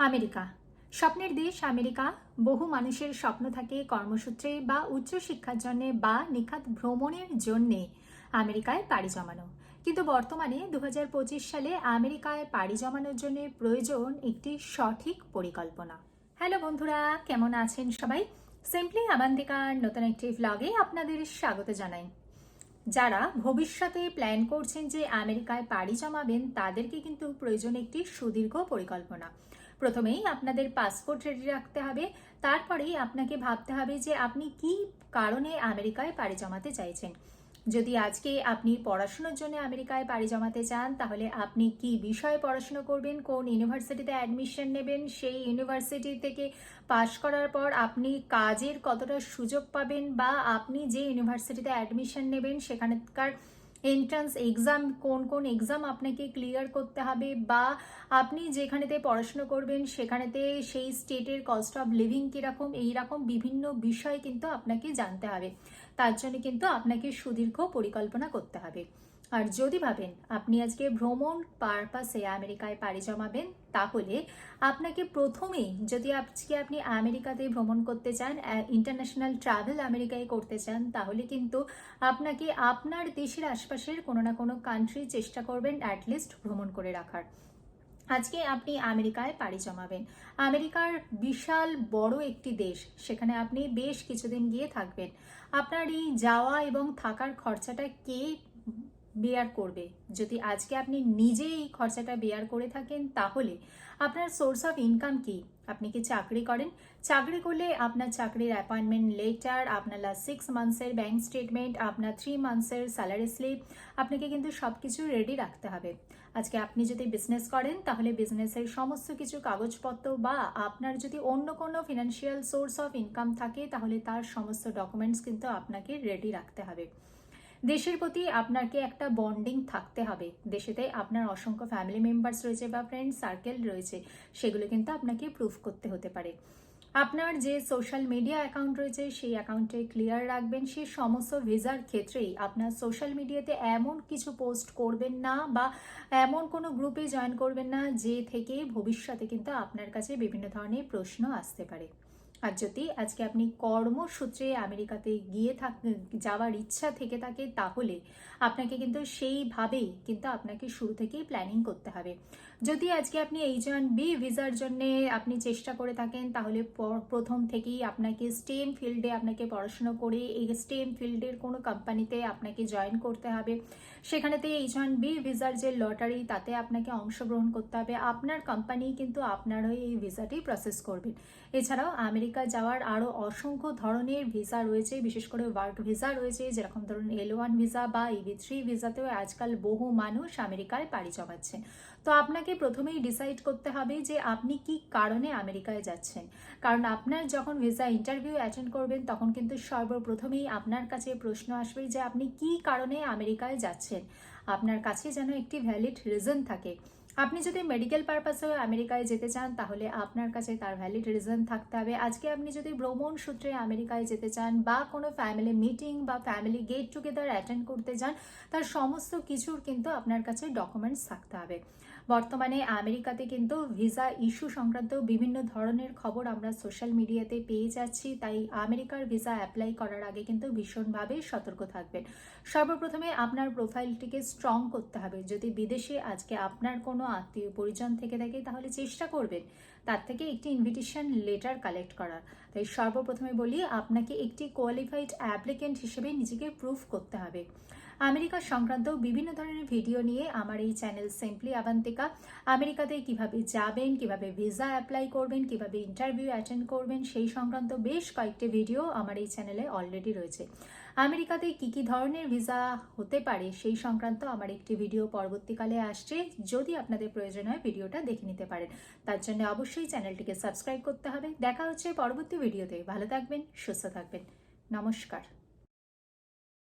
America. স্বপ্নের দেশ America. বহু মানুষের স্বপ্ন থাকে কর্মসূত্রে বা উচ্চশিক্ষার জন্য বা নিখাত ভ্রমণের জন্যে আমেরিকায় পাড়ি জমানো। কিন্তু বর্তমানে দু হাজার পঁচিশ সালে আমেরিকায় পাড়ি জমানোর জন্য প্রয়োজন একটি সঠিক পরিকল্পনা। হ্যালো বন্ধুরা, কেমন আছেন সবাই? সিম্পলি আবান্তিকার নতুন একটি ভ্লগে আপনাদের স্বাগত জানাই। যারা ভবিষ্যতে প্ল্যান করছেন যে আমেরিকায় পাড়ি জমাবেন, তাদেরকে কিন্তু প্রয়োজন একটি সুদীর্ঘ পরিকল্পনা। প্রথমেই আপনাদের পাসপোর্ট রেডি রাখতে হবে, তারপরেই আপনাকে ভাবতে হবে যে আপনি কি কারণে আমেরিকায় পাড়ি জমাতে চাইছেন। যদি আজকে আপনি পড়াশোনার জন্য আমেরিকায় পাড়ি জমাতে চান, তাহলে আপনি কি বিষয়ে পড়াশুনো করবেন, কোন ইউনিভার্সিটিতে অ্যাডমিশন নেবেন, সেই ইউনিভার্সিটি থেকে পাশ করার পর আপনি কাজের কতটা সুযোগ পাবেন বা আপনি যে ইউনিভার্সিটিতে অ্যাডমিশন নেবেন, সেখানকার এন্ট্রান্স এক্সাম কোন কোন এক্সাম আপনাকে ক্লিয়ার করতে হবে বা আপনি যেখানেতে পড়াশুনো করবেন, সেখানেতে সেই স্টেটের কস্ট অফ লিভিং কীরকম এইরকম বিভিন্ন বিষয় কিন্তু আপনাকে জানতে হবে। তার জন্য কিন্তু আপনাকে সুদীর্ঘ পরিকল্পনা করতে হবে। আর যদি ভাবেন আপনি আজকে ভ্রমণ পারপাসে আমেরিকায় পাড়ি জমাবেন, তাহলে আপনাকে প্রথমেই যদি আজকে আপনি আমেরিকাতে ভ্রমণ করতে চান ইন্টারন্যাশনাল ট্রাভেল আমেরিকায় করতে চান, তাহলে কিন্তু আপনাকে আপনার দেশের আশপাশের কোনো না কোনো কান্ট্রি চেষ্টা করবেন অ্যাটলিস্ট ভ্রমণ করে রাখার। আজকে আপনি আমেরিকায় পাড়ি জমাবেন। আমেরিকার বিশাল বড় একটি দেশ, সেখানে আপনি বেশ কিছুদিন গিয়ে থাকবেন। আপনার এই যাওয়া এবং থাকার খরচাটা কে বেয়ার করবে। যদি আজকে আপনি নিজে এই খরচাটা বেয়ার করে থাকেন, তাহলে আপনার সোর্স অফ ইনকাম কি? আপনি কি চাকরি করেন? চাকরি করলে আপনার চাকরির অ্যাপয়েন্টমেন্ট লেটার আপনার লাস্ট সিক্স মান্থসের ব্যাঙ্ক স্টেটমেন্ট আপনার থ্রি মান্থসের স্যালারি স্লিপ আপনাকে কিন্তু সব কিছু রেডি রাখতে হবে। আজকে আপনি যদি বিজনেস করেন, তাহলে বিজনেসের সমস্ত কিছু কাগজপত্র বা আপনার যদি অন্য কোনো ফিনান্সিয়াল সোর্স অফ ইনকাম থাকে, তাহলে তার সমস্ত ডকুমেন্টস কিন্তু আপনাকে রেডি রাখতে হবে। দেশের প্রতি আপনাকে একটা বন্ডিং থাকতে হবে। দেশেতে আপনার অসংখ্য ফ্যামিলি মেম্বার্স রয়েছে বা ফ্রেন্ড সার্কেল রয়েছে, সেগুলো কিন্তু আপনাকে প্রুফ করতে হতে পারে। আপনার যে সোশ্যাল মিডিয়া অ্যাকাউন্ট রয়েছে, সেই অ্যাকাউন্টে ক্লিয়ার রাখবেন। সেই সমস্ত ভিসার ক্ষেত্রেই আপনার সোশ্যাল মিডিয়াতে এমন কিছু পোস্ট করবেন না বা এমন কোনো গ্রুপে জয়েন করবেন না, যে থেকে ভবিষ্যতে কিন্তু আপনার কাছে বিভিন্ন ধরনের প্রশ্ন আসতে পারে। আর যদি আজকে আপনি কর্মসূত্রে আমেরিকাতে গিয়ে থাক, যাওয়ার ইচ্ছা থেকে থাকে, তাহলে আপনাকে কিন্তু সেইভাবেই কিন্তু আপনাকে শুরু থেকেই প্ল্যানিং করতে হবে। যদি আজকে আপনি এইচ ওয়ান বি ভিসার জন্য আপনি চেষ্টা করে থাকেন, তাহলে প্রথম থেকেই আপনাকে স্টেম ফিল্ডে আপনাকে পড়াশুনো করে, এই স্টেম ফিল্ডের কোনো কোম্পানিতে আপনাকে জয়েন করতে হবে। সেখানেতে এইচ ওয়ান বি ভিসার যে লটারি তাতে আপনাকে অংশগ্রহণ করতে হবে। আপনার কোম্পানি কিন্তু আপনার হয়ে এই ভিসাটি প্রসেস করবে। এছাড়াও আমেরিকা যাওয়ার আরও অসংখ্য ধরনের ভিসা রয়েছে, বিশেষ করে ওয়ার্ক ভিসা রয়েছে, যেরকম ধরুন এল ওয়ান ভিসা বা ইভি থ্রি ভিসাতেও আজকাল বহু মানুষ আমেরিকায় পাড়ি জমাচ্ছে। তো আপনাকে প্রথমেই ডিসাইড করতে হবে যে আপনি কি কারণে আমেরিকায় যাচ্ছেন। কারণ আপনার যখন ভিসা ইন্টারভিউ অ্যাটেন্ড করবেন, তখন কিন্তু সর্বপ্রথমেই আপনার কাছে প্রশ্ন আসবে যে আপনি কি কারণে আমেরিকায় যাচ্ছেন। আপনার কাছে যেন একটি ভ্যালিড রিজন থাকে। আপনি যদি মেডিকেল পারপাসেও আমেরিকায় যেতে চান, তাহলে আপনার কাছে তার ভ্যালিড রিজন থাকতে হবে। আজকে আপনি যদি ভ্রমণ সূত্রে আমেরিকায় যেতে চান বা কোনো ফ্যামিলি মিটিং বা ফ্যামিলি গেট টুগেদার অ্যাটেন্ড করতে চান, তার সমস্ত কিছুর কিন্তু আপনার কাছে ডকুমেন্টস থাকতে হবে। বর্তমানে আমেরিকাতে কিন্তু ভিসা ইস্যু সংক্রান্ত বিভিন্ন ধরনের খবর আমরা সোশ্যাল মিডিয়াতে পেয়ে যাচ্ছি। তাই আমেরিকার ভিসা অ্যাপ্লাই করার আগে কিন্তু ভীষণভাবে সতর্ক থাকবেন। সর্বপ্রথমে আপনার প্রোফাইলটিকে স্ট্রং করতে হবে। যদি বিদেশে আজকে আপনার কোনো আত্মীয় পরিজন থেকে থাকে, তাহলে চেষ্টা করবেন তার থেকে একটি ইনভিটেশন লেটার কালেক্ট করার। তাই সর্বপ্রথমে বলি, আপনাকে একটি কোয়ালিফাইড অ্যাপ্লিকেন্ট হিসেবে নিজেকে প্রুফ করতে হবে। আমেরিকা সংক্রান্ত বিভিন্ন ধরনের ভিডিও নিয়ে আমার এই চ্যানেল সিম্পলি আবান্তিকা আমেরিকাতে কীভাবে যাবেন, কীভাবে ভিসা অ্যাপ্লাই করবেন, কীভাবে ইন্টারভিউ অ্যাটেন্ড করবেন, সেই সংক্রান্ত বেশ কয়েকটি ভিডিও আমার এই চ্যানেলে অলরেডি রয়েছে। আমেরিকাতে কি কি ধরনের ভিসা হতে পারে, সেই সংক্রান্ত আমার একটি ভিডিও পরবর্তীকালে আসছে। যদি আপনাদের প্রয়োজন হয়, ভিডিওটা দেখে নিতে পারেন। তার জন্য অবশ্যই চ্যানেলটিকে সাবস্ক্রাইব করতে হবে। দেখা হচ্ছে পরবর্তী ভিডিওতে। ভালো থাকবেন, সুস্থ থাকবেন। নমস্কার।